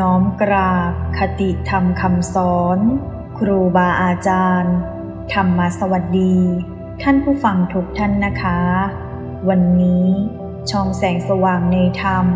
น้อมกราบคติธรรมคำสอน ครูบาอาจารย์ ธรรมสวัสดี ท่านผู้ฟังทุกท่านนะคะ วันนี้ช่องแสงสว่างในธรรม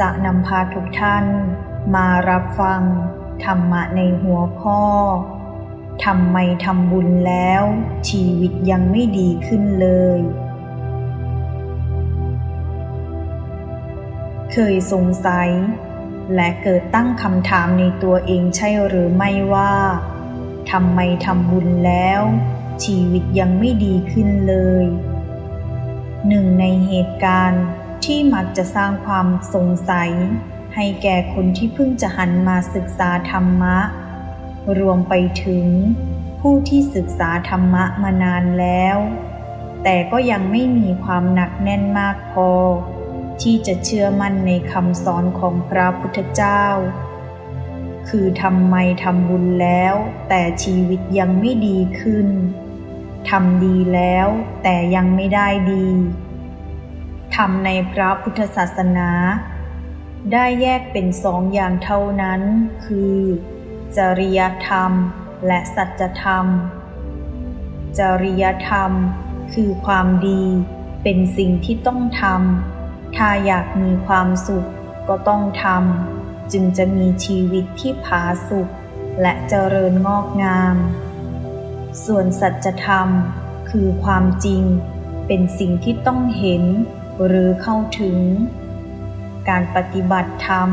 จะนำพาทุกท่าน มารับฟัง ธรรมะในหัวข้อทำไมทำบุญแล้ว ชีวิตยังไม่ดีขึ้นเลย เคยสงสัย และเกิดตั้งคำถามในตัวเองใช่หรือไม่ว่าทำไมทำบุญแล้ว ชีวิตยังไม่ดีขึ้นเลย หนึ่งในเหตุการณ์ที่มักจะสร้างความสงสัย ให้แก่คนที่เพิ่งจะหันมาศึกษาธรรมะ รวมไปถึง ผู้ที่ศึกษาธรรมะมานานแล้ว แต่ก็ยังไม่มีความหนักแน่นมากพอ ที่จะเชื่อมั่นในคำสอนของพระพุทธเจ้า คือทำไมทำบุญแล้ว แต่ชีวิตยังไม่ดีขึ้น ทำดีแล้วแต่ยังไม่ได้ดีทำในพระพุทธศาสนา ได้แยกเป็นสองอย่างเท่านั้น คือ จริยธรรมและสัจธรรม จริยธรรมคือความดีเป็นสิ่งที่ต้องทำ ถ้าอยากมีความสุขก็ต้องทำจึงจะมีชีวิตที่ผาสุขและเจริญงอกงาม ส่วนสัจธรรมคือความจริงเป็นสิ่งที่ต้องเห็นหรือเข้าถึง การปฏิบัติธรรม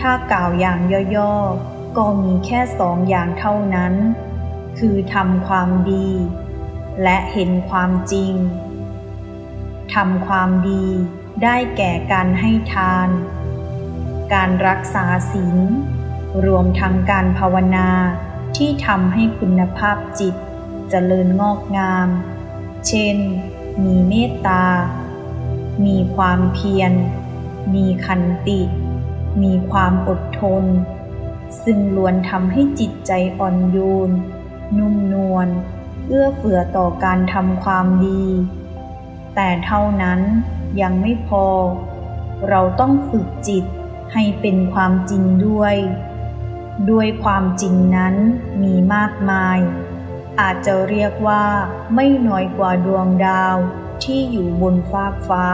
ถ้ากล่าวอย่างย่อๆ ก็มีแค่สองอย่างเท่านั้น คือทำความดี และเห็นความจริงทำความดี ได้แก่การให้ทาน การรักษาศีล รวมทั้งการภาวนาที่ทำให้คุณภาพจิตจเจริญงอกงาม เช่น มีเมตตา มีความเพียร มีขันติ มีความอดทน ซึ่งล้วนทำให้จิตใจอ่อนโยน นุ่มนวล เอื้อเฟื้อต่อการทำความดี แต่เท่านั้น ยังไม่พอ เราต้องฝึกจิตให้เป็นความจริงด้วย ด้วยความจริงนั้นมีมากมาย อาจจะเรียกว่าไม่น้อยกว่าดวงดาวที่อยู่บนฟากฟ้า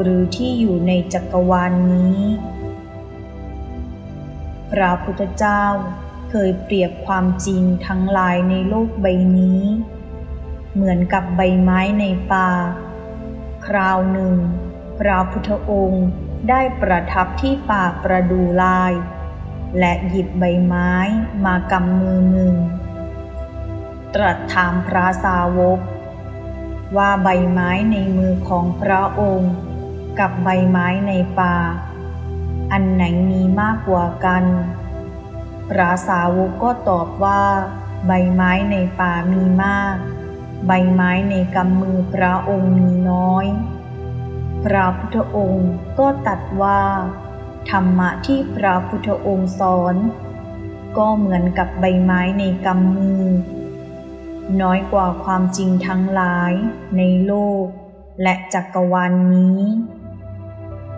หรือที่อยู่ในจักรวาลนนี้ พระพุทธเจ้าเคยเปรียบความจริงทั้งหลายในโลกใบนี้ เหมือนกับใบไม้ในป่า คราวหนึ่ง พระพุทธองค์ได้ประทับที่ป่าประดูลาย และหยิบใบไม้มากำมือหนึ่ง ตรัสถามพระสาวก ว่าใบไม้ในมือของพระองค์ กับใบไม้ในป่า อันไหนมีมากกว่ากัน พระสาวกก็ตอบว่า ใบไม้ในป่ามีมาก ใบไม้ในกำมือพระองค์มีน้อย พระพุทธองค์ก็ตัดว่า ธรรมะที่พระพุทธองค์สอน ก็เหมือนกับใบไม้ในกำมือ น้อยกว่าความจริงทั้งหลายในโลก และจักรวาลนนี้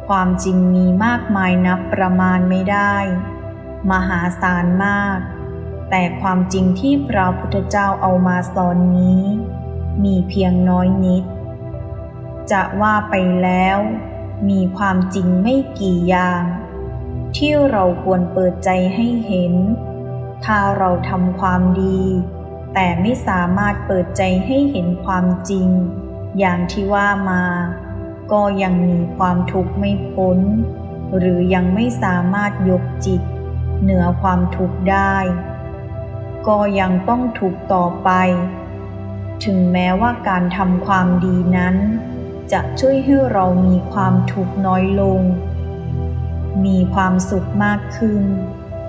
ความจริงมีมากมายนับประมาณไม่ได้ มหาศาลมาก แต่ความจริงที่พระพุทธเจ้าเอามาสอนนี้ มีเพียงน้อยนิด จะว่าไปแล้ว มีความจริงไม่กี่อย่าง ที่เราควรเปิดใจให้เห็น ถ้าเราทำความดี แต่ไม่สามารถเปิดใจให้เห็นความจริง อย่างที่ว่ามา ก็ยังมีความทุกข์ไม่พ้น หรือยังไม่สามารถยกจิต เหนือความทุกข์ได้ ก็ยังต้องทุกต่อไป ถึงแม้ว่าการทำความดีนั้น จะช่วยให้เรามีความทุกข์น้อยลง มีความสุขมากขึ้น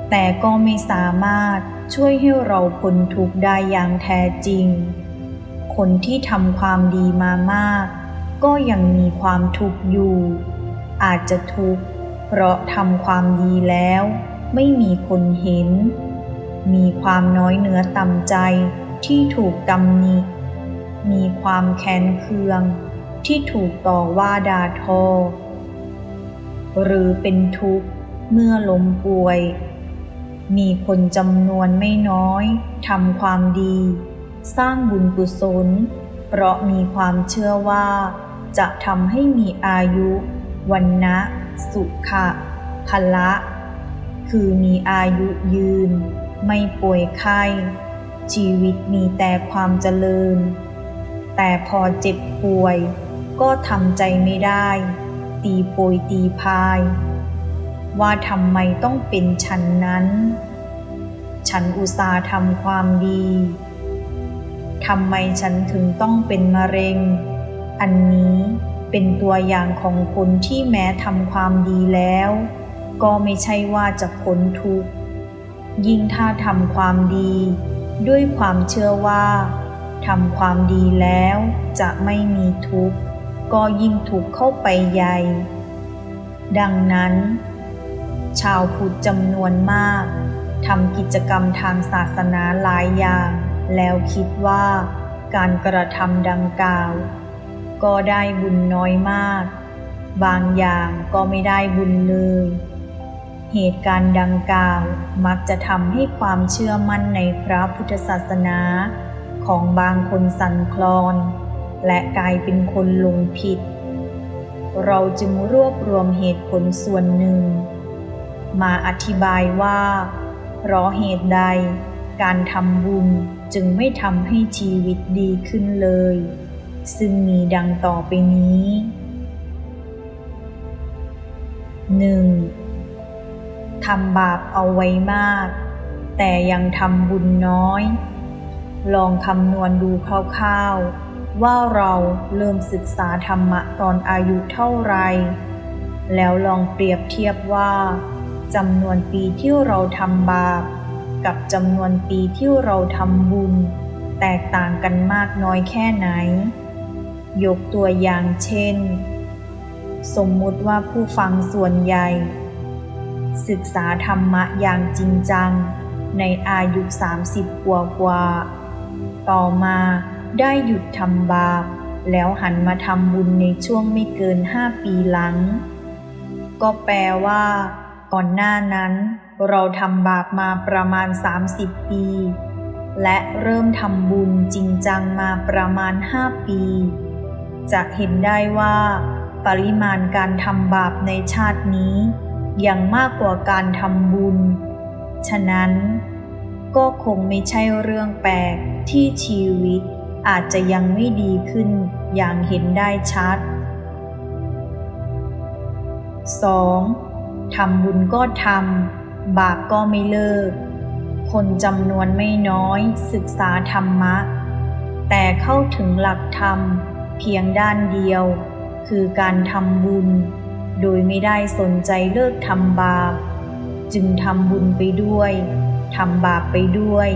แต่ก็ไม่สามารถช่วยให้เราพ้นทุกข์ได้อย่างแท้จริง คนที่ทำความดีมามาก ก็ยังมีความทุกข์อยู่ อาจจะทุกข์เพราะทำความดีแล้ว ไม่มีคนเห็น มีความน้อยเนื้อต่ำใจที่ถูกตำหนิ มีความแค้นเคืองที่ถูกต่อว่าด่าทอ หรือเป็นทุกข์เมื่อล้มป่วย มีคนจำนวนไม่น้อยทำความดี สร้างบุญกุศล เพราะมีความเชื่อว่า จะทำให้มีอายุวันนะสุขะพละ คือมีอายุยืน ไม่ป่วยไข้ ชีวิตมีแต่ความเจริญ แต่พอเจ็บป่วย ก็ทำใจไม่ได้ ตีโปยตีพาย ว่าทำไมต้องเป็นฉันนั้น ฉันอุตส่าห์ทำความดีทำไมฉันถึงต้องเป็นมะเร็ง อันนี้เป็นตัวอย่างของคนที่แม้ทำความดีแล้ว ก็ไม่ใช่ว่าจะพ้นทุกข์ ยิ่งถ้าทำความดี ด้วยความเชื่อว่าทำความดีแล้วจะไม่มีทุกข์ ก็ยิ่งถูกเข้าไปใหญ่ ดังนั้น ชาวพุทธจำนวนมากทำกิจกรรมทางศาสนาหลายอย่าง แล้วคิดว่าการกระทำดังกล่าว ก็ได้บุญน้อยมาก บางอย่างก็ไม่ได้บุญเลย เหตุการณ์ดังกล่าวมักจะทำให้ความเชื่อมั่นในพระพุทธศาสนา ของบางคนสั่นคลอน และกลายเป็นคนลงผิด เราจึงรวบรวมเหตุผลส่วนหนึ่ง มาอธิบายว่า เพราะเหตุใด การทำบุญจึงไม่ทำให้ชีวิตดีขึ้นเลย ซึ่งมีดังต่อไปนี้ 1. ทำบาปเอาไว้มาก แต่ยังทำบุญน้อย ลองคำนวณดูคร่าวๆ ว่าเราเริ่มศึกษาธรรมะตอนอายุเท่าไร แล้วลองเปรียบเทียบว่าจำนวนปีที่เราทำบาป กับจำนวนปีที่เราทำบุญ แตกต่างกันมากน้อยแค่ไหน ยกตัวอย่างเช่น สมมุติว่าผู้ฟังส่วนใหญ่ ศึกษาธรรมะอย่างจริงจัง ในอายุ 30กว่ากว่า ต่อมาได้หยุดทำบาป แล้วหันมาทำบุญในช่วงไม่เกิน5ปีหลัง ก็แปลว่า ก่อนหน้านั้น เราทำบาปมาประมาณ 30 ปี และเริ่มทำบุญจริงจังมาประมาณ 5 ปี จะเห็นได้ว่า ปริมาณการทำบาปในชาตินี้ ยังมากกว่าการทำบุญ ฉะนั้นก็คงไม่ใช่เรื่องแปลกที่ชีวิตอาจจะยังไม่ดีขึ้นอย่างเห็นได้ชัด 2. ทำบุญก็ทำ บาปก็ไม่เลิก คนจำนวนไม่น้อยศึกษาธรรมะ แต่เข้าถึงหลักธรรมเพียงด้านเดียว คือการทำบุญ โดยไม่ได้สนใจเลิกทำบาป จึงทำบุญไปด้วยทำบาปไปด้วย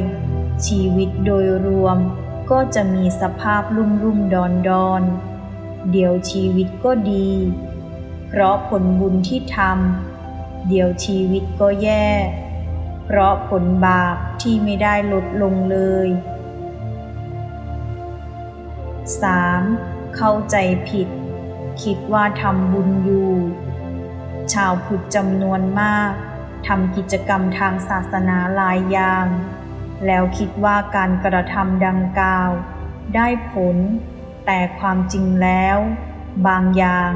ชีวิตโดยรวมก็จะมีสภาพรุ่มรุ่มดอนดอนเดี๋ยวชีวิตก็ดี เพราะผลบุญที่ทำเดี๋ยวชีวิตก็แย่ เพราะผลบาปที่ไม่ได้ลดลงเลย 3. เข้าใจผิด คิดว่าทำบุญอยู่ ชาวพุทธจำนวนมากทำกิจกรรมทางศาสนาหลายอย่าง แล้วคิดว่าการกระทำดังกล่าว ได้ผล แต่ความจริงแล้ว บางอย่าง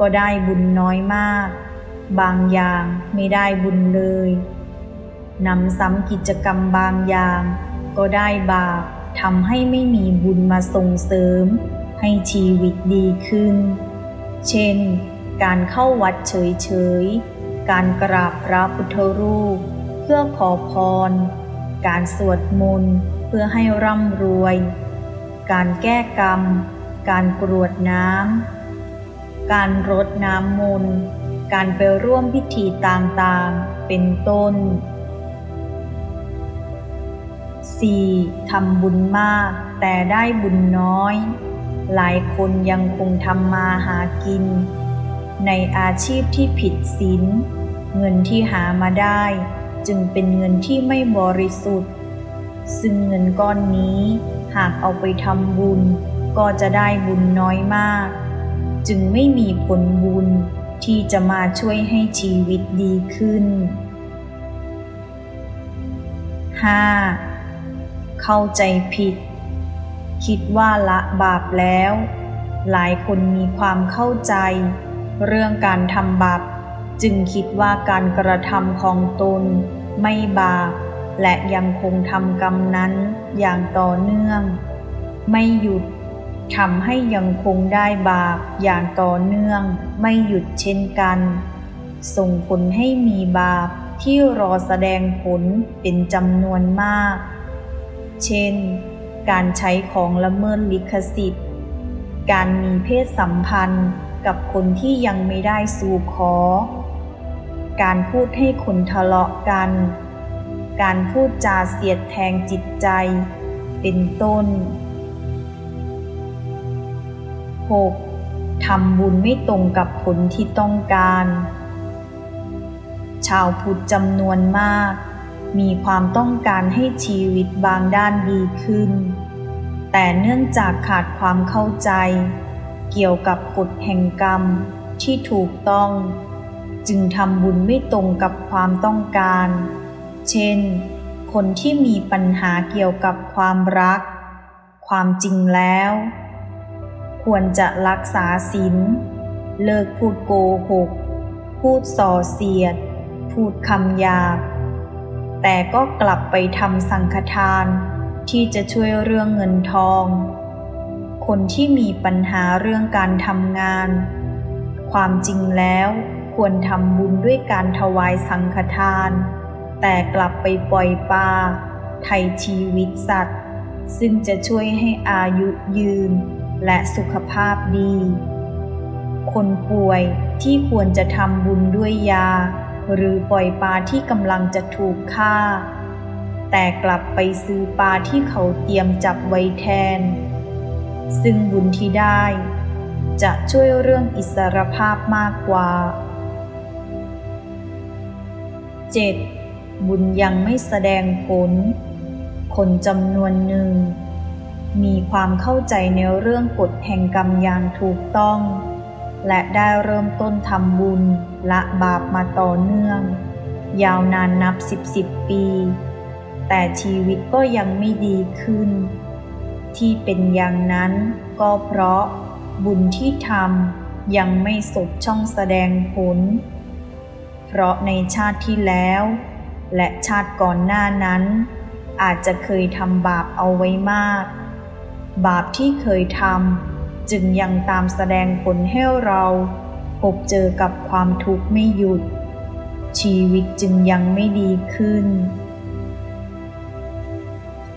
ก็ได้บุญน้อยมาก บางอย่างไม่ได้บุญเลยนำซ้ำกิจกรรมบางอย่าง ก็ได้บาปทำให้ไม่มีบุญมาส่งเสริม ให้ชีวิตดีขึ้น เช่น การเข้าวัดเฉยๆ การกราบพระพุทธรูป เพื่อขอพร การสวดมนต์เพื่อให้ร่ำรวย การแก้กรรม การกรวดน้ำ การรดน้ำมนต์การไปร่วมพิธีต่างๆ เป็นต้น 4. ทำบุญมากแต่ได้บุญน้อย หลายคนยังคงทำมาหากิน ในอาชีพที่ผิดศีลเงินที่หามาได้ จึงเป็นเงินที่ไม่บริสุทธิ์ ซึ่งเงินก้อนนี้หากเอาไปทำบุญ ก็จะได้บุญน้อยมาก จึงไม่มีผลบุญที่จะมาช่วยให้ชีวิตดีขึ้น 5. เข้าใจผิด คิดว่าละบาปแล้ว หลายคนมีความเข้าใจ เรื่องการทำบาปจึงคิดว่าการกระทำของตน ไม่บาป และยังคงทำกรรมนั้นอย่างต่อเนื่อง ไม่หยุดทำให้ยังคงได้บาปอย่างต่อเนื่อง ไม่หยุดเช่นกัน ส่งผลให้มีบาปที่รอแสดงผลเป็นจำนวนมาก เช่น การใช้ของละเมิดลิขสิทธิ์ การมีเพศสัมพันธ์กับคนที่ยังไม่ได้สู่ขอ การพูดให้คนทะเลาะกัน การพูดจาเสียดแทงจิตใจ เป็นต้น 6. ทำบุญไม่ตรงกับผลที่ต้องการ ชาวพุทธจำนวนมาก มีความต้องการให้ชีวิตบางด้านดีขึ้น แต่เนื่องจากขาดความเข้าใจ เกี่ยวกับกฎแห่งกรรมที่ถูกต้อง จึงทำบุญไม่ตรงกับความต้องการ เช่น คนที่มีปัญหาเกี่ยวกับความรัก ความจริงแล้ว ควรจะรักษาศีลเลิกพูดโกหก พูดส่อเสียด พูดคำหยาบ แต่ก็กลับไปทำสังฆทาน ที่จะช่วยเรื่องเงินทอง คนที่มีปัญหาเรื่องการทำงาน ความจริงแล้วควรทำบุญด้วยการถวายสังฆทาน แต่กลับไปปล่อยปลาไถ่ชีวิตสัตว์ ซึ่งจะช่วยให้อายุยืน และสุขภาพดี คนป่วยที่ควรจะทำบุญด้วยยา หรือปล่อยปลาที่กำลังจะถูกฆ่า แต่กลับไปซื้อปลาที่เขาเตรียมจับไว้แทน ซึ่งบุญที่ได้ จะช่วยเรื่องอิสรภาพมากกว่า 7. บุญยังไม่แสดงผล คนจำนวนหนึ่ง มีความเข้าใจในเรื่องกฎแห่งกรรมอย่างถูกต้อง และได้เริ่มต้นทำบุญละบาปมาต่อเนื่อง ยาวนานนับสิบสิบปี แต่ชีวิตก็ยังไม่ดีขึ้น ที่เป็นอย่างนั้นก็เพราะบุญที่ทำยังไม่สดช่องแสดงผล เพราะในชาติที่แล้ว และชาติก่อนหน้านั้น อาจจะเคยทำบาปเอาไว้มาก บาปที่เคยทำจึงยังตามแสดงผลให้เราพบเจอกับความทุกข์ไม่หยุด ชีวิตจึงยังไม่ดีขึ้น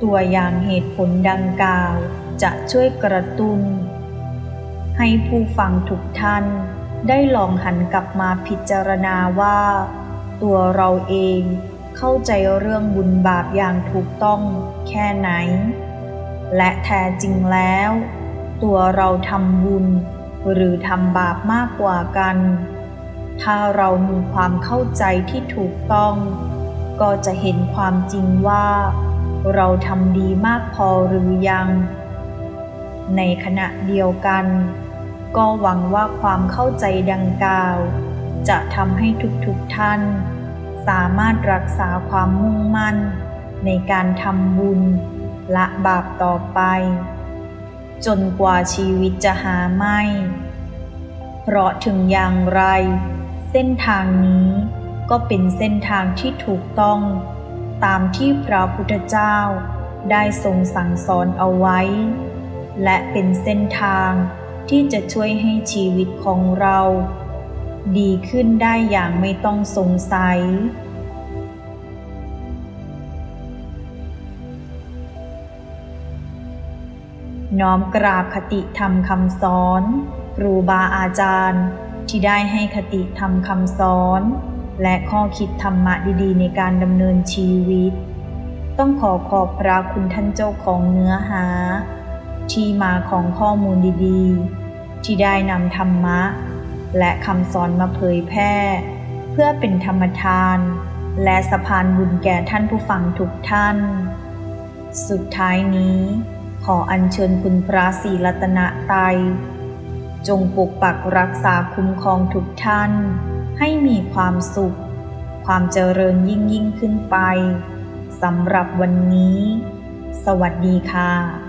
ตัวอย่างเหตุผลดังกล่าวจะช่วยกระตุน้น ให้ผู้ฟังทุกท่านได้ลองหันกลับมาพิจารณาว่า ตัวเราเองเข้าใจเรื่องบุญบาปอย่างถูกต้องแค่ไหน และแท้จริงแล้ว ตัวเราทำบุญหรือทำบาปมากกว่ากัน ถ้าเรามีความเข้าใจที่ถูกต้อง ก็จะเห็นความจริงว่า เราทำดีมากพอหรือยัง ในขณะเดียวกัน ก็หวังว่าความเข้าใจดังกล่าว จะทำให้ทุกๆทท่าน สามารถรักษาความมุ่งมั่น ในการทำบุญละบาปต่อไป จนกว่าชีวิตจะหาไม่ เพราะถึงอย่างไร เส้นทางนี้ก็เป็นเส้นทางที่ถูกต้อง ตามที่พระพุทธเจ้าได้ทรงสั่งสอนเอาไว้ และเป็นเส้นทางที่จะช่วยให้ชีวิตของเรา ดีขึ้นได้อย่างไม่ต้องสงสัย น้อมกราบคติธรรมคำสอนครูบาอาจารย์ที่ได้ให้คติธรรมคำสอน และข้อคิดธรรมะดีๆ ในการดำเนินชีวิต ต้องขอขอบพระคุณท่านเจ้าของเนื้อหา ที่มาของข้อมูลดีๆ ที่ได้นำธรรมะ และคำสอนมาเผยแพร่ เพื่อเป็นธรรมทาน และสะพานบุญแก่ท่านผู้ฟังทุกท่าน สุดท้ายนี้ ขออัญเชิญคุณพระศรีรัตนตรัยจงปกปักรักษาคุ้มครองทุกท่าน ให้มีความสุข ความเจริญยิ่งยิ่งขึ้นไปสำหรับวันนี้ สวัสดีค่ะ